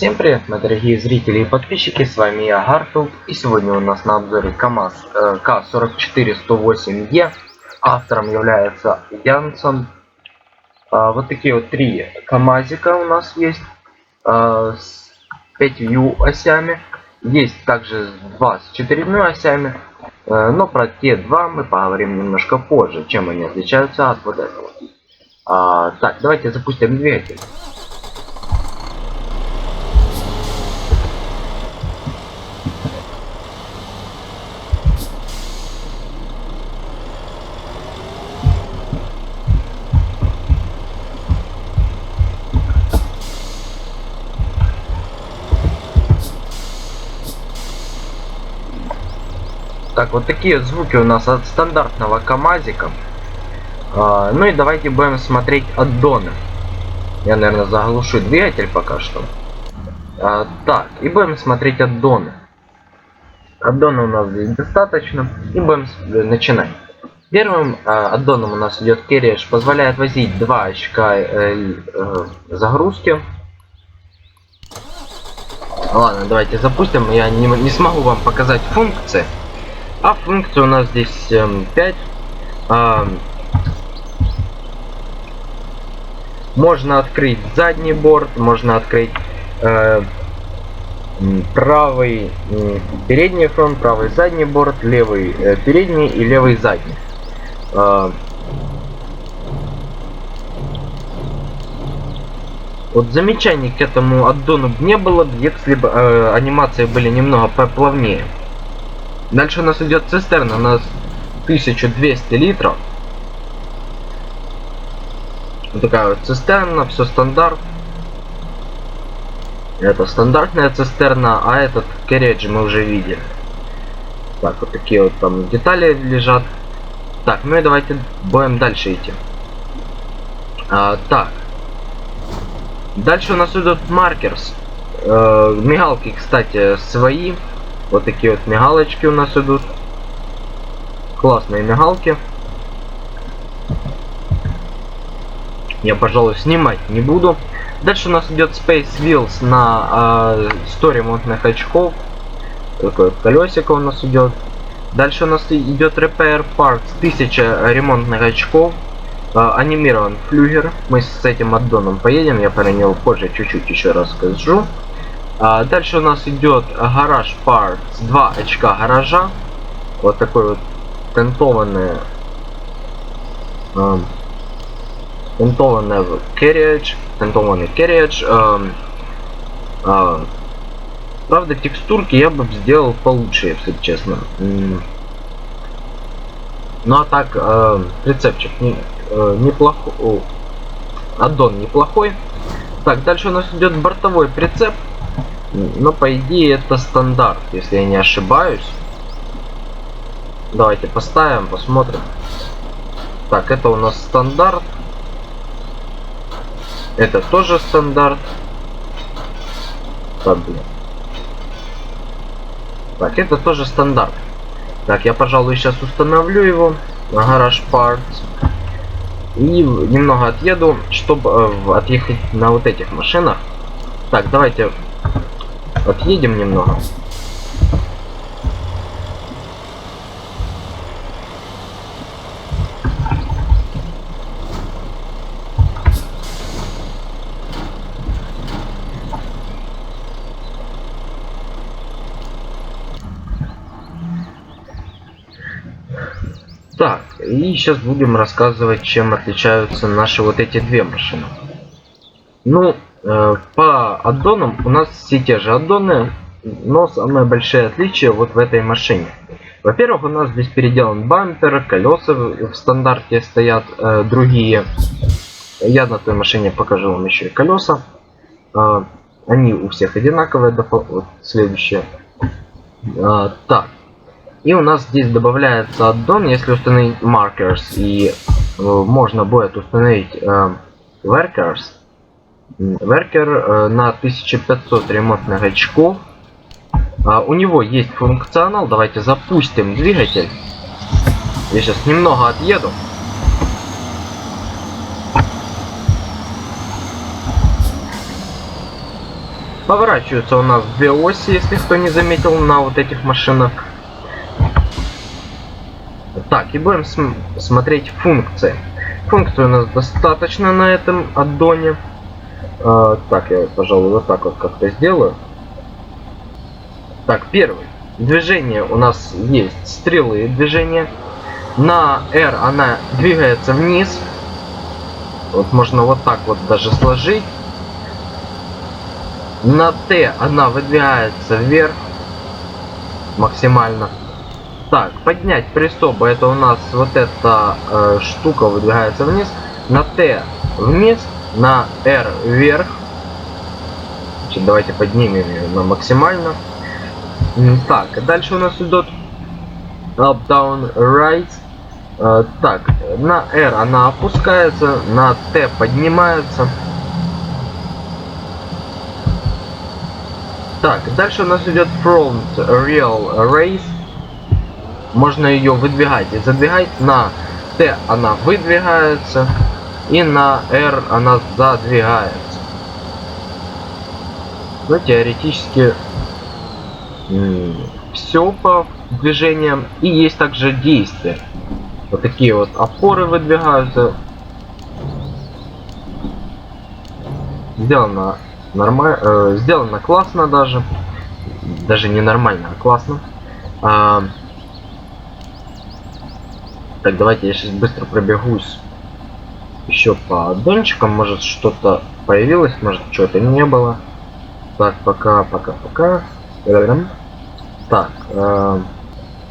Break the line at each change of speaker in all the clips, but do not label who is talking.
Всем привет, мои дорогие зрители и подписчики, с вами я, Гарфилд, и сегодня у нас на обзоре КАМАЗ э, К-44-108Е, автором является Янсон. А, вот такие вот три КАМАЗика у нас есть, а, с пятью осями, есть также два с четырьмя осями, э, но про те два мы поговорим немножко позже, чем они отличаются от вот этого. А, так, давайте запустим двигатель. Так, вот такие звуки у нас от стандартного КАМАЗика. А, ну и давайте будем смотреть аддоны. Я, наверное, заглушу двигатель пока что. А, так, и будем смотреть аддоны. Аддона у нас здесь достаточно. И будем начинать. Первым э, аддоном у нас идет Кереш, позволяет возить 2 очка э, э, загрузки. Ладно, давайте запустим. Я не, не смогу вам показать функции. А функций у нас здесь э, 5. Э, можно открыть задний борт, можно открыть э, правый э, передний фронт, правый задний борт, левый э, передний и левый задний. Э, вот замечаний к этому аддону не было, если бы э, анимации были немного поплавнее. Дальше у нас идет цистерна, у нас 1200 литров. Вот такая вот цистерна, все стандарт. Это стандартная цистерна, а этот кередж мы уже видели. Так, вот такие вот там детали лежат. Так, ну и давайте будем дальше идти. А, так. Дальше у нас идут маркерс. Э, мигалки, кстати, свои. Вот такие вот мигалочки у нас идут. Классные мигалки. Я, пожалуй, снимать не буду. Дальше у нас идет Space Wheels на э, 100 ремонтных очков. Такое колесико у нас идет. Дальше у нас идет Repair Parts 1000 ремонтных очков. Э, анимирован флюгер. Мы с этим аддоном поедем. Я про него позже чуть-чуть еще расскажу. А, дальше у нас идет гараж Parts 2 очка гаража. Вот такой вот тентованный э, тентованный carriage, тентованный carriage. Правда, текстурки я бы сделал получше, если честно. Ну а так, э, прицепчик не, неплохой. Аддон неплохой. Так, дальше у нас идет бортовой прицеп. Но по идее это стандарт, если я не ошибаюсь. Давайте поставим, посмотрим. Так, это у нас стандарт. Это тоже стандарт. Так, блин. Так, это тоже стандарт. Так, я, пожалуй, сейчас установлю его на гараж Parts. И немного отъеду, чтобы э, отъехать на вот этих машинах. Так, давайте отъедем немного. Так, и сейчас будем рассказывать, чем отличаются наши вот эти две машины. Ну, по аддонам у нас все те же аддоны, но самое большое отличие вот в этой машине. Во-первых, у нас здесь переделан бампер, колеса в стандарте стоят э, другие. Я на той машине покажу вам еще и колеса. Э, они у всех одинаковые, вот следующее. Э, так, и у нас здесь добавляется аддон, если установить markers, и э, можно будет установить э, workers. Worker э, на 1500 ремонтных очков. А, у него есть функционал. Давайте запустим двигатель. Я сейчас немного отъеду. Поворачиваются у нас две оси, если кто не заметил, на вот этих машинах. Так, и будем см смотреть функции. Функций у нас достаточно на этом аддоне. А, так, я, пожалуй, вот так вот как-то сделаю. Так, первый. Движение у нас есть стрелы движения. На R она двигается вниз. Вот можно вот так вот даже сложить. На Т она выдвигается вверх максимально. Так, поднять пристоп, это у нас вот эта э, штука выдвигается вниз. На Т вниз, на R вверх. Значит, давайте поднимем ее на максимально. Так, дальше у нас идет up, down, right. Э, так, на R она опускается, на T поднимается. Так, дальше у нас идет front real race. Можно ее выдвигать и задвигать. На T она выдвигается. И на R она задвигается. Ну, теоретически все по движениям. И есть также действия. Вот такие вот опоры выдвигаются. Сделано нормально, э, сделано классно даже. Даже не нормально, а классно. А, так, давайте я сейчас быстро пробегусь еще по аддончикам. Может что-то появилось, может что-то не было. Так, пока, пока, пока. Так, э,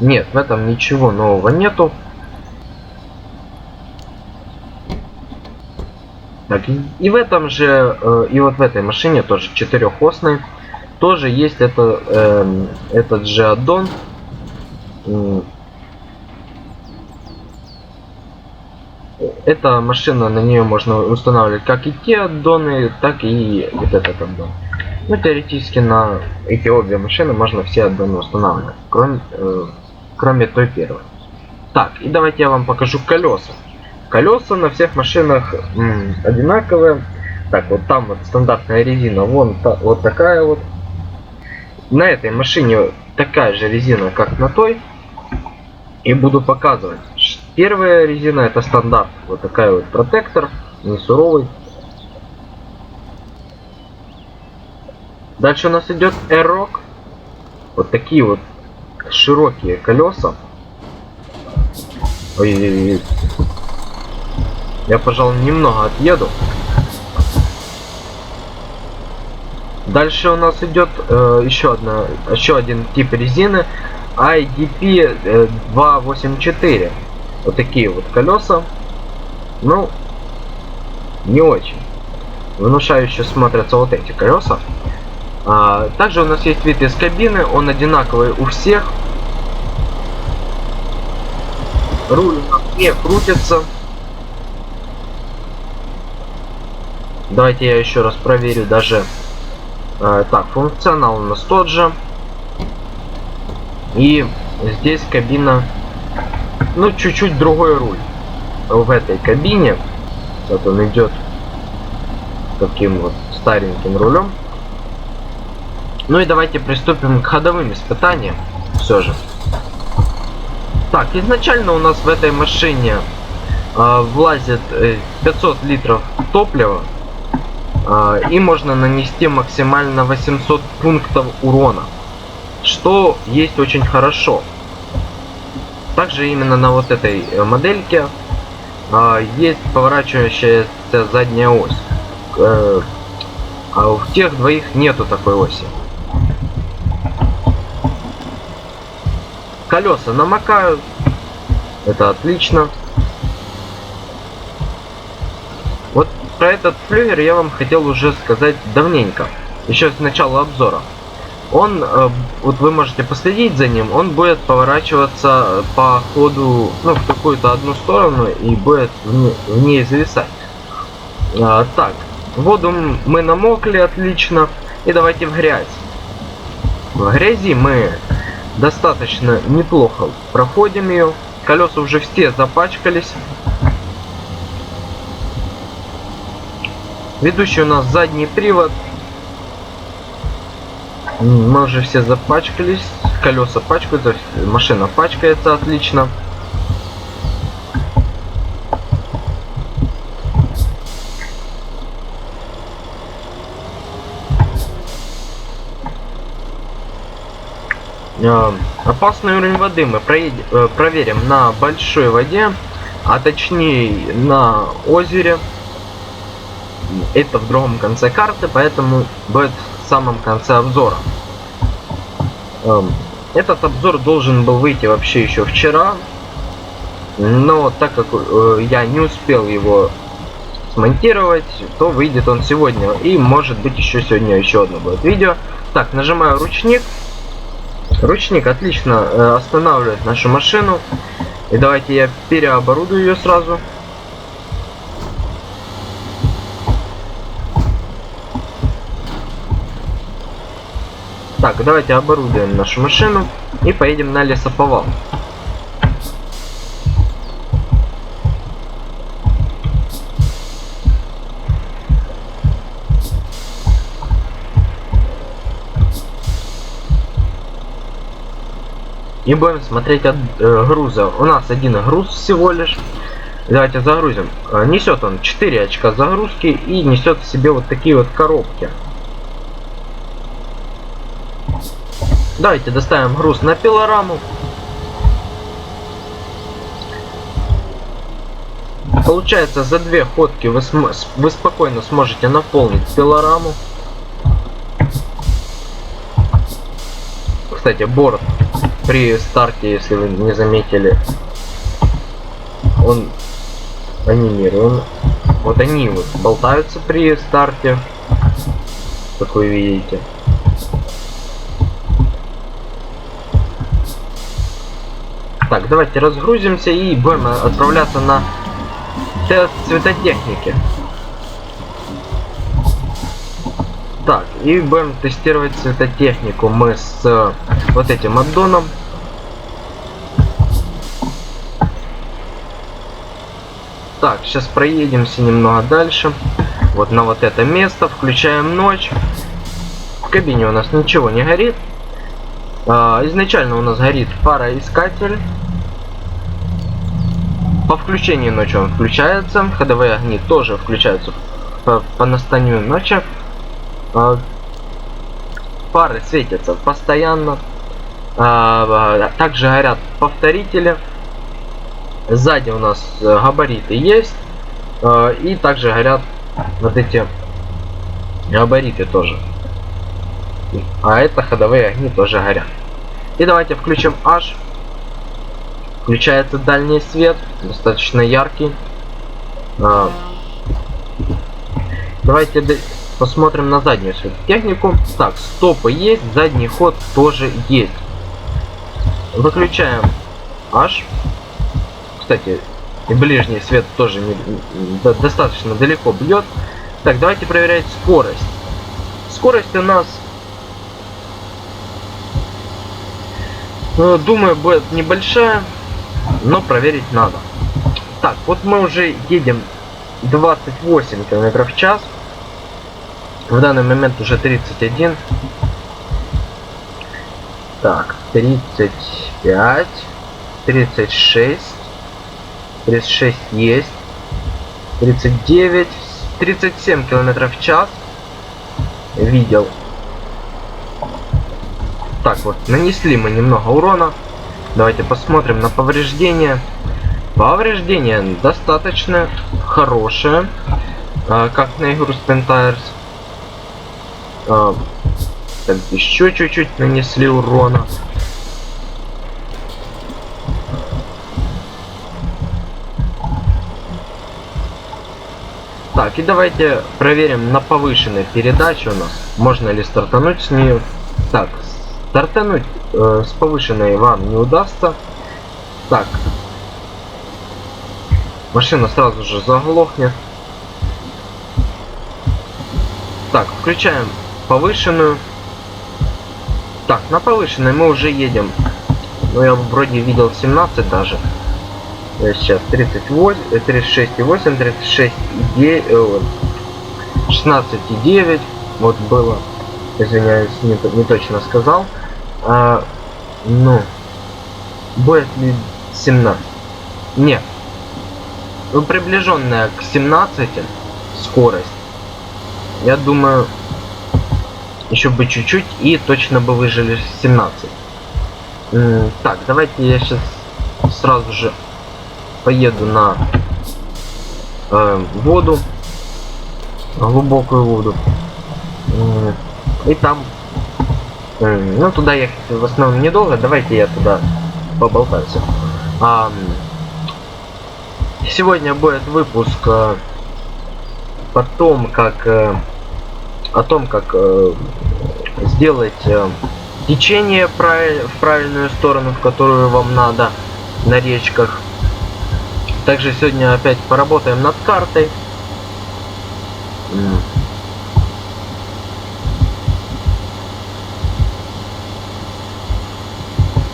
нет, в этом ничего нового нету. Так, и в этом же, э, и вот в этой машине тоже четырехосной, тоже есть это, э, этот же аддон. Эта машина, на нее можно устанавливать как и те аддоны, так и вот этот аддон. Ну, теоретически на эти обе машины можно все аддоны устанавливать, кроме, э, кроме той первой. Так, и давайте я вам покажу колеса. Колеса на всех машинах м, одинаковые. Так, вот там вот стандартная резина, вон та, вот такая вот. На этой машине такая же резина, как на той. И буду показывать. Первая резина это стандарт. Вот такая вот протектор, не суровый. Дальше у нас идет Aerock. Вот такие вот широкие колеса. Ой-ой-ой. Я, пожалуй, немного отъеду. Дальше у нас идет э, еще одна, еще один тип резины IDP э, 284. Вот такие вот колеса. Ну, не очень. Внушающе смотрятся вот эти колеса. А, также у нас есть вид из кабины, он одинаковый у всех. Руль у нас не крутится. Давайте я еще раз проверю даже. Э, так, функционал у нас тот же. И здесь кабина, ну, чуть-чуть другой руль. В этой кабине, вот он идет таким вот стареньким рулем. Ну и давайте приступим к ходовым испытаниям, все же. Так, изначально у нас в этой машине э, влазит э, 500 литров топлива а, и можно нанести максимально 800 пунктов урона, что есть очень хорошо. Также именно на вот этой э, модельке а, есть поворачивающаяся задняя ось. Э, а у тех двоих нету такой оси. Колеса намокают. Это отлично. про этот флюгер я вам хотел уже сказать давненько, еще с начала обзора. Он, э, вот вы можете последить за ним, он будет поворачиваться по ходу, ну, в какую-то одну сторону и будет в ней зависать. А, так, воду мы намокли отлично, и давайте в грязь. В грязи мы достаточно неплохо проходим ее, колеса уже все запачкались. Ведущий у нас задний привод. Мы уже все запачкались, колеса пачкаются, машина пачкается отлично. Э, Опасный уровень воды мы э, проверим на большой воде, а точнее на озере. Это в другом конце карты, поэтому будет в самом конце обзора. Эм, Этот обзор должен был выйти вообще еще вчера, но так как э, я не успел его смонтировать, то выйдет он сегодня. И может быть еще сегодня еще одно будет видео. Так, нажимаю ручник. Ручник отлично э, останавливает нашу машину. И давайте я переоборудую ее сразу. Так, давайте оборудуем нашу машину и поедем на лесоповал. И будем смотреть от э, груза. У нас один груз всего лишь. Давайте загрузим. Э, Несет он 4 очка загрузки и несет в себе вот такие вот коробки. Давайте доставим груз на пилораму. Получается, за две ходки вы, см- вы спокойно сможете наполнить пилораму. Кстати, борт при старте, если вы не заметили, он анимирован. Вот они вот болтаются при старте, как вы видите. Так, давайте разгрузимся и будем отправляться на тест цветотехники. Так, и будем тестировать цветотехнику мы с э, вот этим аддоном. Так, сейчас проедемся немного дальше. Вот на вот это место. Включаем ночь. В кабине у нас ничего не горит. А, изначально у нас горит фароискатель. По включению ночи он включается. Ходовые огни тоже включаются по, по настанию ночи. А, фары светятся постоянно. А, а, также горят повторители. Сзади у нас э, габариты есть. э, И также горят вот эти габариты тоже. А это ходовые огни тоже горят. И давайте включим H. Включается дальний свет, достаточно яркий. А, Давайте посмотрим на заднюю светотехнику. Так, стопы есть, задний ход тоже есть. Выключаем H. Кстати, и ближний свет тоже не- до- достаточно далеко бьет. Так, давайте проверять скорость. Скорость у нас, ну, думаю, будет небольшая, но проверить надо. Так, вот мы уже едем 28 км в час. В данный момент уже 31. Так, 35, 36, 36 есть, 39, 37 километров в час. Видел. Так вот, нанесли мы немного урона. Давайте посмотрим на повреждения. Повреждения достаточно хорошие, а, как на игру Spin Tires. А, еще чуть-чуть нанесли урона. Так, и давайте проверим на повышенной передаче у нас. Можно ли стартануть с нее. Так, стартануть э, с повышенной вам не удастся. Так. Машина сразу же заглохнет. Так, включаем повышенную. Так, на повышенной мы уже едем. Ну, я вроде видел 17 даже. Сейчас 38, э, 36,8, 36,9, 16,9. Вот было. извиняюсь, не, не точно сказал. А, ну, будет ли 17? Нет. Ну, приближенная к 17 скорость. Я думаю, еще бы чуть-чуть и точно бы выжили 17. М, Так, давайте я сейчас сразу же поеду на э, воду, глубокую воду. И там, ну туда ехать в основном недолго, давайте я туда поболтаюсь. А, сегодня будет выпуск э, о том, как э, о том, как э, сделать э, течение правиль- в правильную сторону, в которую вам надо на речках. Также сегодня опять поработаем над картой.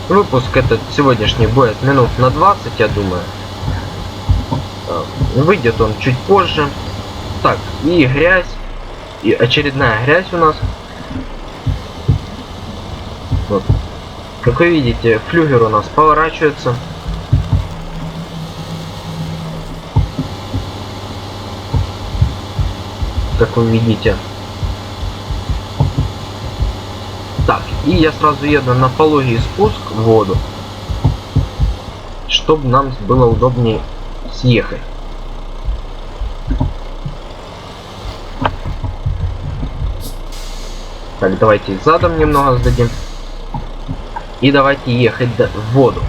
Выпуск этот сегодняшний будет минут на 20, я думаю. Э, Выйдет он чуть позже. Так, и грязь. И очередная грязь у нас. Вот. Как вы видите, флюгер у нас поворачивается. Как вы видите. Так, и я сразу еду на пологий спуск в воду. Чтобы нам было удобнее съехать. Так, давайте задом немного сдадим. И давайте ехать в воду.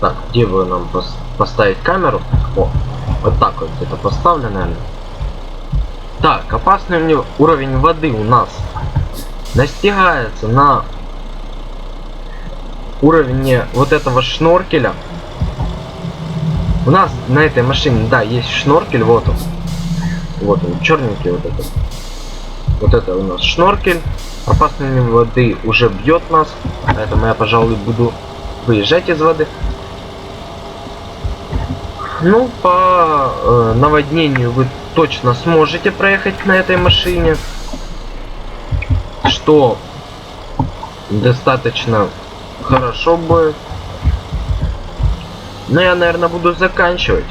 Так, где бы нам пос- поставить камеру? О, вот так вот где-то поставлю, наверное. Так, опасный мне уровень воды у нас достигается на уровне вот этого шноркеля. У нас на этой машине, да, есть шноркель, вот он. Вот он, черненький вот этот. Вот это у нас шноркель. Опасными воды уже бьет нас, поэтому я, пожалуй, буду выезжать из воды. Ну, по э, наводнению вы точно сможете проехать на этой машине. Что достаточно хорошо будет. Но я, наверное, буду заканчивать.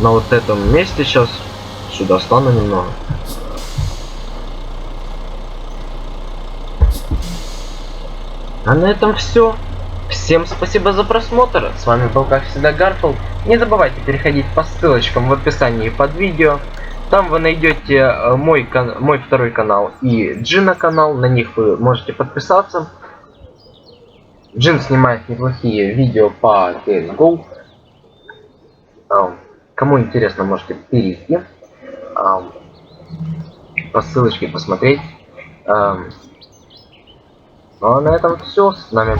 На вот этом месте сейчас. Сюда стану немного. А на этом все. Всем спасибо за просмотр. С вами был, как всегда, Гарфл. Не забывайте переходить по ссылочкам в описании под видео. Там вы найдете э, мой, мой второй канал и Джина канал. На них вы можете подписаться. Джин снимает неплохие видео по CSGO. Кому интересно, можете перейти. По ссылочке посмотреть. Ну а на этом все. С нами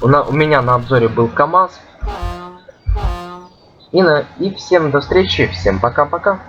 у, на- у меня на обзоре был КамАЗ. И, на, и всем до встречи. Всем пока-пока.